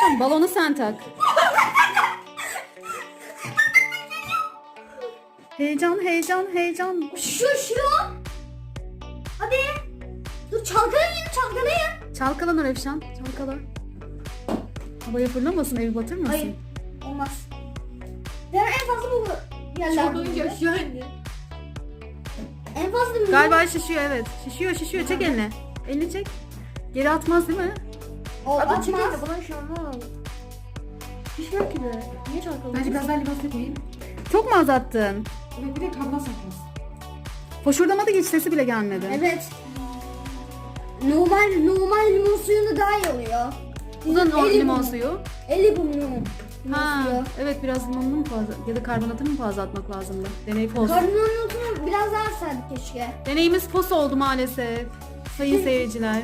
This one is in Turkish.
Nurcan balonu sen tak. Heyecan, heyecan, heyecan. Şu şu. Hadi. Dur çalkalayın çalkalayın. Çalkala Nur Efşan, çalkala. Havaya fırlamasın, evi batırmasın. Hayır. Olmaz. Ben en fazla bu yerler. Aşağı indi. En fazla bu. Galiba şişiyor evet. Şişiyor, şişiyor. Çek elini. Elini çek. Geri atmaz değil mi? O Hadi atmaz. çekin de bana şu anda. Pişmiyor ki de. Niye çalkalıyorsun? Bence biraz daha limon suyu koyayım. Çok mu azalttın? Evet bir de kabına saklasın. Foşurdamadı hiç sesi bile gelmedi. Evet. Normal normal limon suyunda daha iyi oluyor. Bu da no- Eli limon suyu. 50 bu limon. Ha, suyu. evet biraz limonunu mu fazla ya da karbonatını mı fazla atmak lazımdı? Deney fos. Karbonatını biraz daha atsaydık keşke. Deneyimiz fos oldu maalesef. Sayın seyirciler.